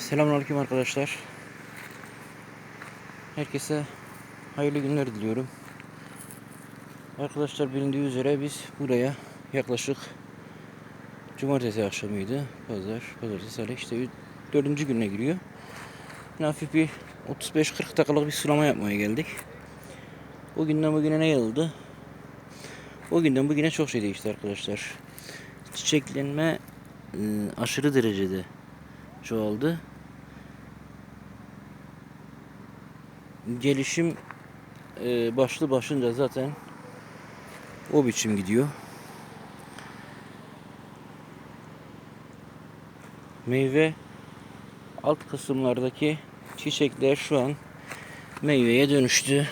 Selamünaleyküm arkadaşlar. Herkese hayırlı günler diliyorum. Arkadaşlar bilindiği üzere biz buraya yaklaşık cumartesi akşamıydı. Pazar, pazartesi, salı işte dördüncü gününe giriyor. Yine hafif bir 35-40 dakikalık bir sulama yapmaya geldik. O günden bugüne ne yazıldı? O günden bugüne çok şey değişti arkadaşlar. Çiçeklenme e, aşırı derecede çoğaldı. Gelişim e, başlı başınca zaten o biçim gidiyor. Meyve alt kısımlardaki çiçekler şu an meyveye dönüştü.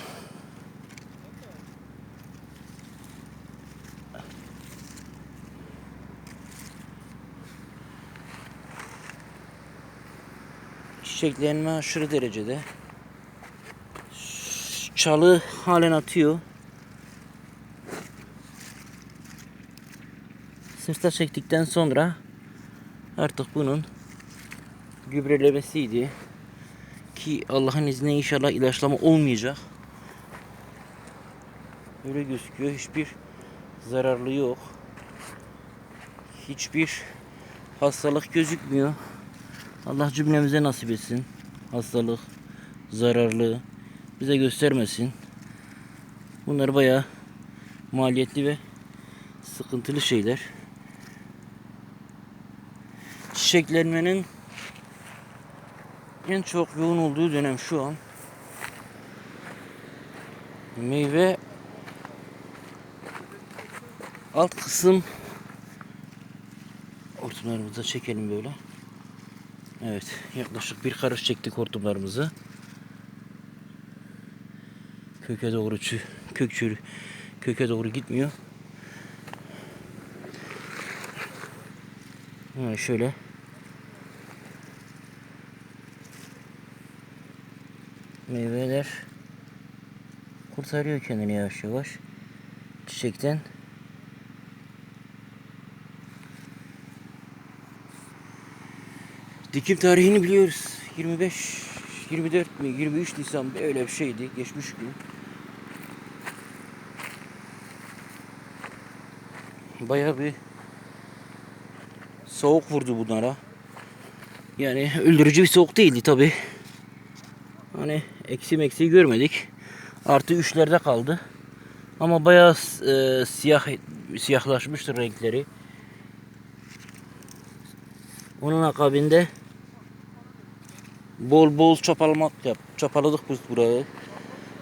Çiçeklenme aşırı derecede. Çalı halen atıyor. Sırta çektikten sonra artık bunun gübrelemesiydi. Ki Allah'ın izniyle inşallah ilaçlama olmayacak. Öyle gözüküyor. Hiçbir zararlı yok. Hiçbir hastalık gözükmüyor. Allah cümlemize nasip etsin. Hastalık, zararlı bize göstermesin. Bunlar bayağı maliyetli ve sıkıntılı şeyler. Çiçeklenmenin en çok yoğun olduğu dönem şu an. Meyve alt kısım hortumlarımızı çekelim böyle. Evet, yaklaşık bir karış çektik hortumlarımızı. Köke doğru kök çürü, köke doğru gitmiyor. Yani şöyle. Meyveler kurtarıyor kendini yavaş yavaş çiçekten. Dikim tarihini biliyoruz. 25, 24 mi, 23 Nisan öyle bir şeydi. Geçmiş gün. Bayağı bir soğuk vurdu bunlara. Yani öldürücü bir soğuk değildi tabi. Hani eksi eksi görmedik. Artı üçlerde kaldı. Ama bayağı e, siyah siyahlaşmıştır renkleri. Onun akabinde bol bol çapalamak yap. Çapaladık biz burayı.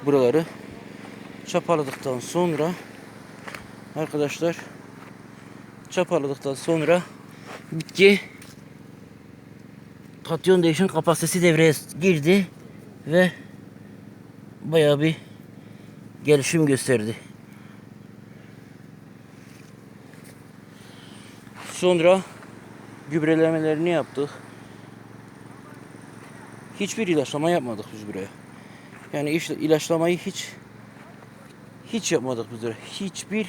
Buraları. Çapaladıktan sonra arkadaşlar çapaladıktan sonra bitki katyon değişim kapasitesi devreye girdi ve bayağı bir gelişim gösterdi. Sonra gübrelemelerini yaptık. Hiçbir ilaçlama yapmadık biz buraya. Yani ilaçlamayı hiç hiç yapmadık biz buraya. Hiçbir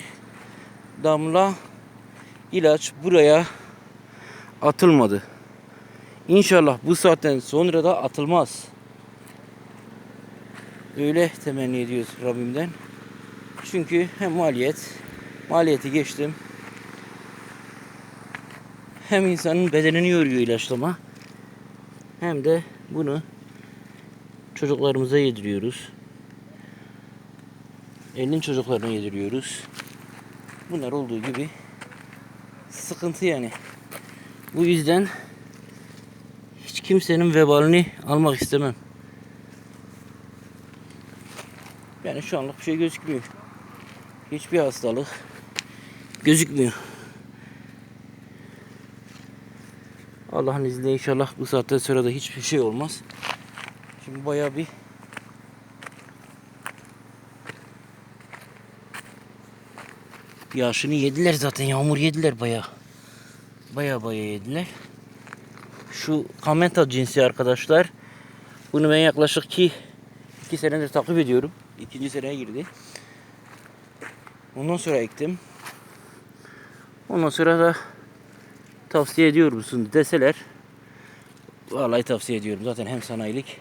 damla ilaç buraya atılmadı. İnşallah bu saatten sonra da atılmaz. Öyle temenni ediyoruz Rabbimden. Çünkü hem maliyet, maliyeti geçtim. Hem insanın bedenini yoruyor ilaçlama. Hem de bunu çocuklarımıza yediriyoruz. Elin çocuklarına yediriyoruz. Bunlar olduğu gibi sıkıntı yani. Bu yüzden hiç kimsenin vebalini almak istemem. Yani şu anlık bir şey gözükmüyor. Hiçbir hastalık gözükmüyor. Allah'ın izniyle inşallah bu saatten sonra da hiçbir şey olmaz. Şimdi bayağı bir Yağışını yediler zaten. Yağmur yediler bayağı. Bayağı bayağı yediler. Şu kamenta cinsi arkadaşlar. Bunu ben yaklaşık ki iki senedir takip ediyorum. İkinci seneye girdi. Ondan sonra ektim. Ondan sonra da tavsiye ediyor musun deseler Vallahi tavsiye ediyorum. Zaten hem sanayilik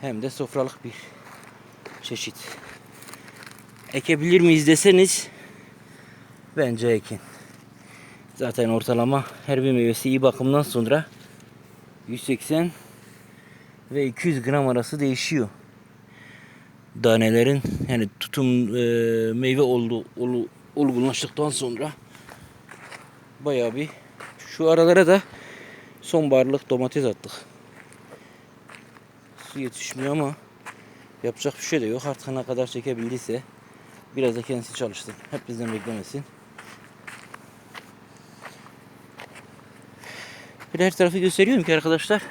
hem de sofralık bir çeşit. Ekebilir miyiz deseniz bence ekin. Zaten ortalama her bir meyvesi iyi bakımdan sonra 180 ve 200 gram arası değişiyor. Danelerin yani tutum e, meyve oldu olu, olgunlaştıktan sonra bayağı bir şu aralara da sonbaharlık domates attık. Su yetişmiyor ama yapacak bir şey de yok. Artık ne kadar çekebildiyse biraz da kendisi çalışsın. Hep bizden beklemesin. De her tarafı gösteriyorum ki arkadaşlar.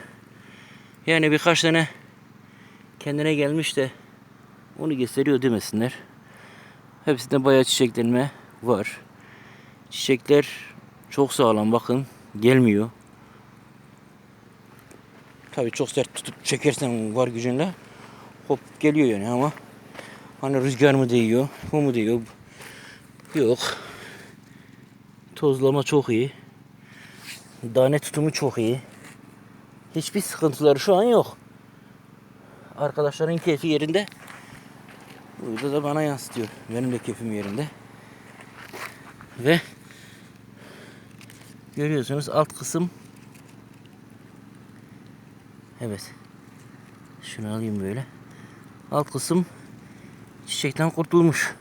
Yani birkaç tane kendine gelmiş de onu gösteriyor demesinler. Hepsinde bayağı çiçeklenme var. Çiçekler çok sağlam bakın. Gelmiyor. Tabii çok sert tutup çekersen var gücünle hop geliyor yani ama hani rüzgar mı değiyor, bu mu değiyor? Yok. Tozlama çok iyi. Tane tutumu çok iyi. Hiçbir sıkıntıları şu an yok. Arkadaşların keyfi yerinde. Burada da bana yansıtıyor. Benim de keyfim yerinde. Ve görüyorsunuz alt kısım Evet. Şunu alayım böyle. Alt kısım çiçekten kurtulmuş.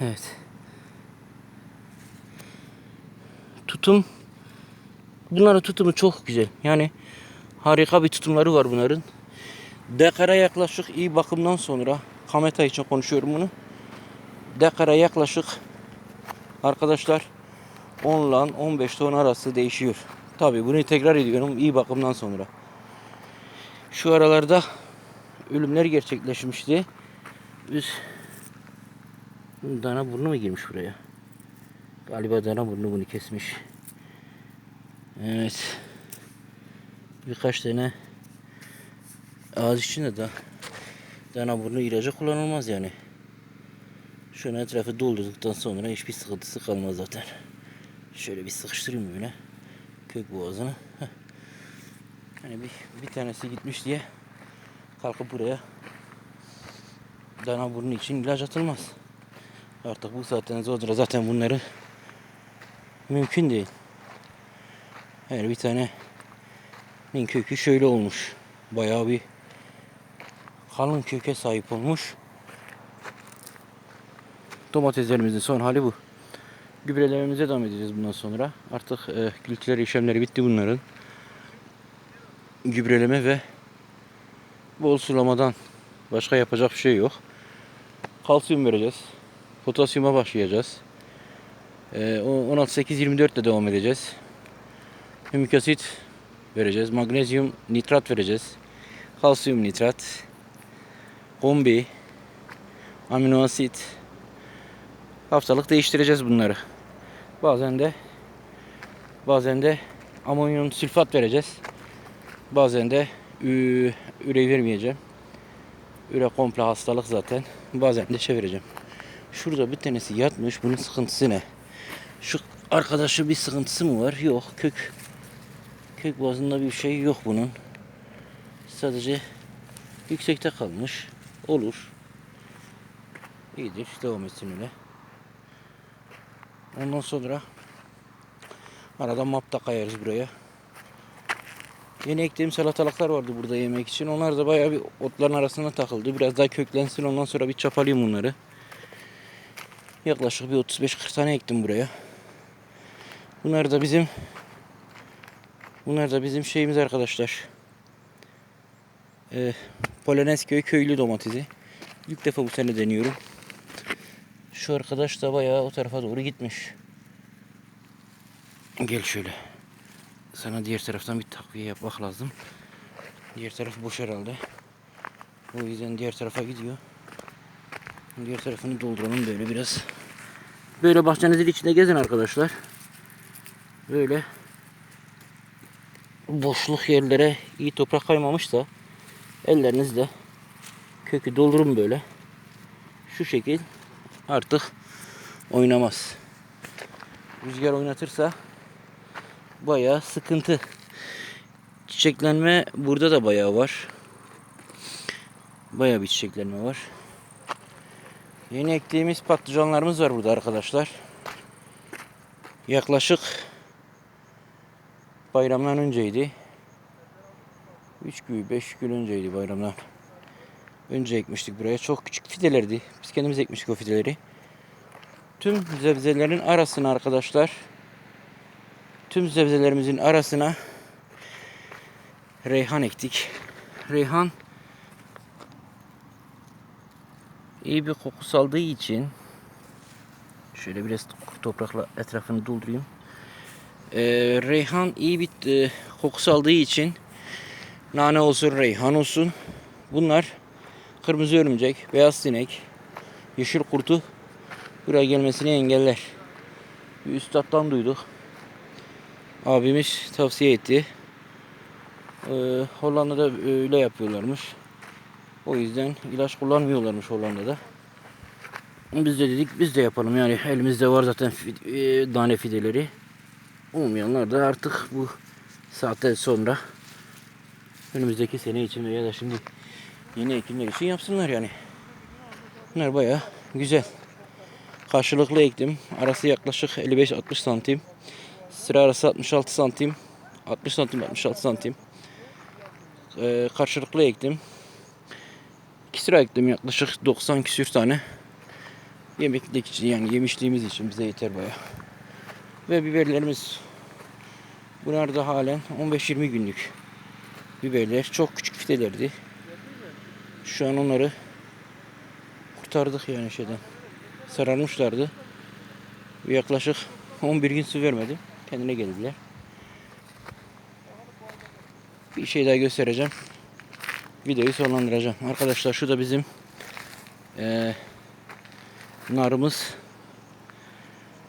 Evet. Tutum bunların tutumu çok güzel. Yani harika bir tutumları var bunların. Dekara yaklaşık iyi bakımdan sonra kameta için konuşuyorum bunu. Dekara yaklaşık arkadaşlar 10 ile 15 ton arası değişiyor. Tabi bunu tekrar ediyorum iyi bakımdan sonra. Şu aralarda ölümler gerçekleşmişti. Biz dana burnu mu girmiş buraya? Galiba dana burnu bunu kesmiş. Evet. Birkaç tane ağız içinde de dana burnu ilacı kullanılmaz yani. Şöyle etrafı doldurduktan sonra hiçbir sıkıntısı kalmaz zaten. Şöyle bir sıkıştırayım böyle. Kök boğazını. Heh. Hani bir, bir tanesi gitmiş diye kalkıp buraya dana burnu için ilaç atılmaz. Artık bu saatten sonra zaten bunları mümkün değil. Her bir tane kökü şöyle olmuş. Bayağı bir kalın köke sahip olmuş. Domateslerimizin son hali bu. Gübrelememize devam edeceğiz bundan sonra. Artık e, kültürel işlemleri bitti bunların. Gübreleme ve bol sulamadan başka yapacak bir şey yok. Kalsiyum vereceğiz. Potasyuma başlayacağız. E, 16-8-24 ile devam edeceğiz. Hümik vereceğiz. Magnezyum nitrat vereceğiz. Kalsiyum nitrat. Kombi. Amino asit. Haftalık değiştireceğiz bunları. Bazen de bazen de amonyum sülfat vereceğiz. Bazen de üre vermeyeceğim. Üre komple hastalık zaten. Bazen de şey vereceğim. Şurada bir tanesi yatmış. Bunun sıkıntısı ne? Şu arkadaşı bir sıkıntısı mı var? Yok. Kök kök boğazında bir şey yok bunun. Sadece yüksekte kalmış. Olur. İyidir. Devam etsin öyle. Ondan sonra arada map da kayarız buraya. Yeni ektiğim salatalıklar vardı burada yemek için. Onlar da bayağı bir otların arasına takıldı. Biraz daha köklensin ondan sonra bir çapalayayım bunları. Yaklaşık bir 35-40 tane ektim buraya. Bunlar da bizim Bunlar da bizim şeyimiz arkadaşlar. Ee, Polonezköy köylü domatesi. İlk defa bu sene deniyorum. Şu arkadaş da bayağı o tarafa doğru gitmiş. Gel şöyle. Sana diğer taraftan bir takviye yapmak lazım. Diğer taraf boş herhalde. O yüzden diğer tarafa gidiyor. Diğer tarafını dolduralım böyle biraz. Böyle bahçenizin içinde gezin arkadaşlar. Böyle boşluk yerlere iyi toprak kaymamış da ellerinizle kökü doldurun böyle. Şu şekil artık oynamaz. rüzgar oynatırsa bayağı sıkıntı. Çiçeklenme burada da bayağı var. Bayağı bir çiçeklenme var. Yeni ektiğimiz patlıcanlarımız var burada arkadaşlar. Yaklaşık bayramdan önceydi. 3 gün, 5 gün önceydi bayramdan. Önce ekmiştik buraya. Çok küçük fidelerdi. Biz kendimiz ekmiştik o fideleri. Tüm zebzelerin arasına arkadaşlar. Tüm zebzelerimizin arasına reyhan ektik. Reyhan iyi bir koku saldığı için şöyle biraz toprakla etrafını doldurayım. Ee, reyhan iyi bir e, koku saldığı için nane olsun, reyhan olsun. Bunlar kırmızı örümcek, beyaz sinek, yeşil kurtu buraya gelmesini engeller. Bir üstattan duyduk. Abimiz tavsiye etti. Ee, Hollanda'da öyle yapıyorlarmış. O yüzden ilaç kullanmıyorlarmış Hollanda'da. Biz de dedik biz de yapalım yani elimizde var zaten fi- e, tane fideleri. Olmayanlar da artık bu saatten sonra önümüzdeki sene için veya da şimdi yeni ekimler için yapsınlar yani. Bunlar bayağı güzel. Karşılıklı ektim. Arası yaklaşık 55-60 santim. Sıra arası 66 santim. 60 santim 66 santim. Ee, karşılıklı ektim. İki sıra ektim yaklaşık 90 küsür tane. Yemeklik için yani yemişliğimiz için bize yeter baya. Ve biberlerimiz bunlar da halen 15-20 günlük biberler. Çok küçük fidelerdi. Şu an onları kurtardık yani şeyden. Sararmışlardı. Yaklaşık 11 gün su vermedim. Kendine geldiler. Bir şey daha göstereceğim. Videoyu sonlandıracağım. Arkadaşlar şu da bizim eee narımız.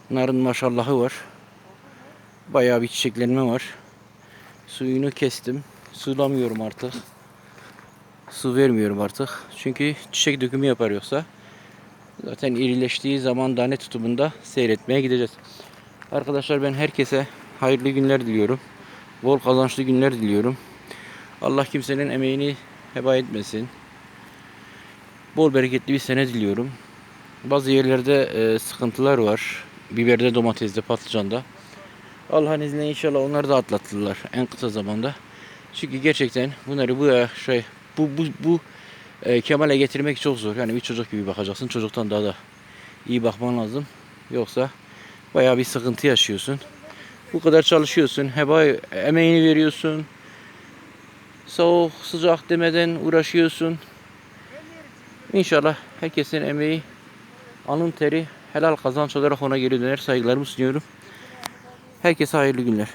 Narın maşallahı var. Bayağı bir çiçeklenme var. Suyunu kestim. Sulamıyorum artık. Su vermiyorum artık. Çünkü çiçek dökümü yapar yoksa. Zaten irileştiği zaman tane tutumunda seyretmeye gideceğiz. Arkadaşlar ben herkese hayırlı günler diliyorum. Bol kazançlı günler diliyorum. Allah kimsenin emeğini heba etmesin. Bol bereketli bir sene diliyorum. Bazı yerlerde e, sıkıntılar var. Biberde, domateste, patlıcanda. Allah'ın izniyle inşallah onları da atlatırlar en kısa zamanda. Çünkü gerçekten bunları bu şey bu bu bu e, kemale getirmek çok zor. Yani bir çocuk gibi bakacaksın. Çocuktan daha da iyi bakman lazım. Yoksa bayağı bir sıkıntı yaşıyorsun. Bu kadar çalışıyorsun. Heba emeğini veriyorsun. Soğuk, sıcak demeden uğraşıyorsun. İnşallah herkesin emeği, alın teri helal kazanç olarak ona geri döner. Saygılarımı sunuyorum. Herkese hayırlı günler.